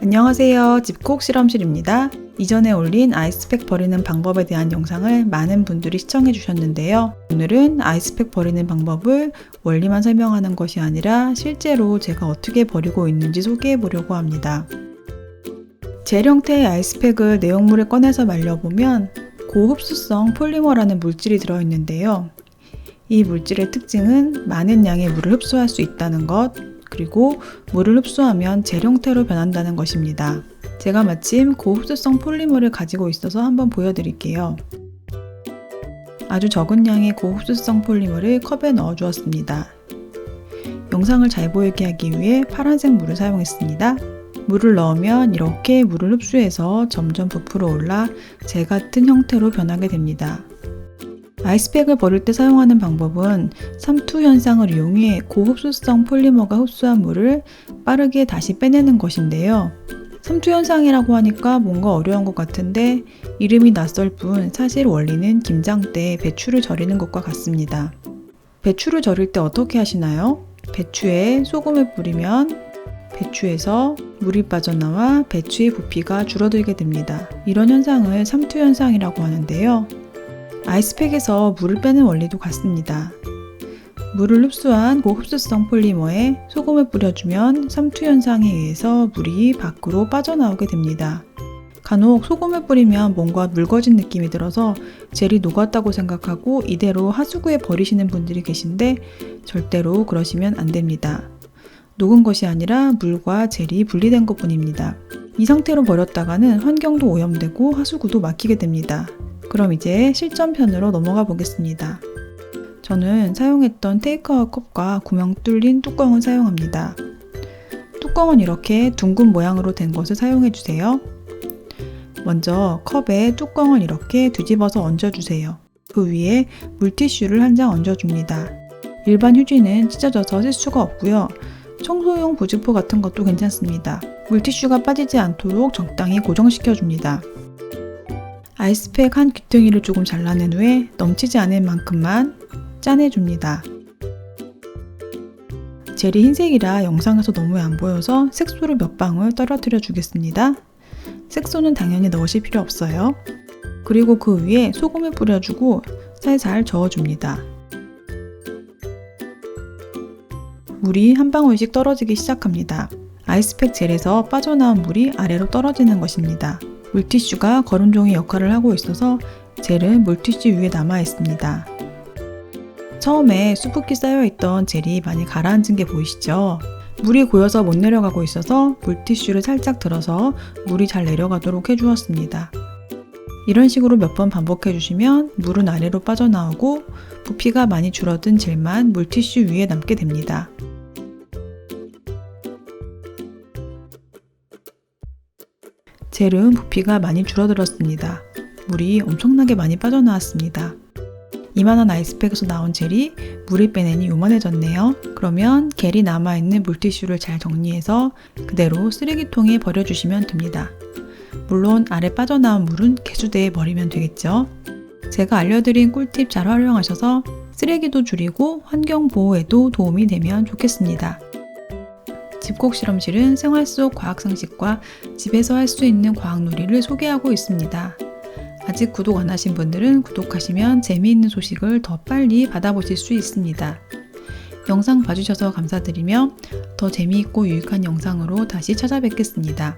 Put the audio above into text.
안녕하세요. 집콕 실험실입니다. 이전에 올린 아이스팩 버리는 방법에 대한 영상을 많은 분들이 시청해 주셨는데요. 오늘은 아이스팩 버리는 방법을 원리만 설명하는 것이 아니라 실제로 제가 어떻게 버리고 있는지 소개해 보려고 합니다. 젤 형태의 아이스팩을 내용물을 꺼내서 말려보면 고흡수성 폴리머라는 물질이 들어있는데요. 이 물질의 특징은 많은 양의 물을 흡수할 수 있다는 것, 그리고 물을 흡수하면 젤 형태로 변한다는 것입니다. 제가 마침 고흡수성 폴리머를 가지고 있어서 한번 보여드릴게요. 아주 적은 양의 고흡수성 폴리머를 컵에 넣어 주었습니다. 영상을 잘 보이게 하기 위해 파란색 물을 사용했습니다. 물을 넣으면 이렇게 물을 흡수해서 점점 부풀어 올라 젤 같은 형태로 변하게 됩니다. 아이스팩을 버릴 때 사용하는 방법은 삼투 현상을 이용해 고흡수성 폴리머가 흡수한 물을 빠르게 다시 빼내는 것인데요. 삼투 현상이라고 하니까 뭔가 어려운 것 같은데 이름이 낯설 뿐 사실 원리는 김장 때 배추를 절이는 것과 같습니다. 배추를 절일 때 어떻게 하시나요? 배추에 소금을 뿌리면 배추에서 물이 빠져나와 배추의 부피가 줄어들게 됩니다. 이런 현상을 삼투 현상이라고 하는데요. 아이스팩에서 물을 빼는 원리도 같습니다. 물을 흡수한 고흡수성 폴리머에 소금을 뿌려주면 삼투 현상에 의해서 물이 밖으로 빠져나오게 됩니다. 간혹 소금을 뿌리면 뭔가 묽어진 느낌이 들어서 젤이 녹았다고 생각하고 이대로 하수구에 버리시는 분들이 계신데 절대로 그러시면 안 됩니다. 녹은 것이 아니라 물과 젤이 분리된 것 뿐입니다. 이 상태로 버렸다가는 환경도 오염되고 하수구도 막히게 됩니다. 그럼 이제 실전편으로 넘어가 보겠습니다. 저는 사용했던 테이크아웃 컵과 구멍 뚫린 뚜껑을 사용합니다. 뚜껑은 이렇게 둥근 모양으로 된 것을 사용해 주세요. 먼저 컵에 뚜껑을 이렇게 뒤집어서 얹어주세요. 그 위에 물티슈를 한 장 얹어줍니다. 일반 휴지는 찢어져서 쓸 수가 없고요. 청소용 부직포 같은 것도 괜찮습니다. 물티슈가 빠지지 않도록 적당히 고정시켜줍니다. 아이스팩 한 귀퉁이를 조금 잘라낸 후에 넘치지 않을 만큼만 짜내줍니다. 젤이 흰색이라 영상에서 너무 안 보여서 색소를 몇 방울 떨어뜨려 주겠습니다. 색소는 당연히 넣으실 필요 없어요. 그리고 그 위에 소금을 뿌려주고 살살 저어줍니다. 물이 한 방울씩 떨어지기 시작합니다. 아이스팩 젤에서 빠져나온 물이 아래로 떨어지는 것입니다. 물티슈가 거름종이 역할을 하고 있어서 젤은 물티슈 위에 남아 있습니다. 처음에 수북히 쌓여있던 젤이 많이 가라앉은 게 보이시죠? 물이 고여서 못 내려가고 있어서 물티슈를 살짝 들어서 물이 잘 내려가도록 해주었습니다. 이런 식으로 몇 번 반복해 주시면 물은 아래로 빠져나오고 부피가 많이 줄어든 젤만 물티슈 위에 남게 됩니다. 젤은 부피가 많이 줄어들었습니다. 물이 엄청나게 많이 빠져나왔습니다. 이만한 아이스팩에서 나온 젤이 물을 빼내니 요만해졌네요. 그러면 겔이 남아있는 물티슈를 잘 정리해서 그대로 쓰레기통에 버려주시면 됩니다. 물론 아래 빠져나온 물은 개수대에 버리면 되겠죠. 제가 알려드린 꿀팁 잘 활용하셔서 쓰레기도 줄이고 환경 보호에도 도움이 되면 좋겠습니다. 집콕 실험실은 생활 속 과학 상식과 집에서 할 수 있는 과학 놀이를 소개하고 있습니다. 아직 구독 안 하신 분들은 구독하시면 재미있는 소식을 더 빨리 받아보실 수 있습니다. 영상 봐주셔서 감사드리며 더 재미있고 유익한 영상으로 다시 찾아뵙겠습니다.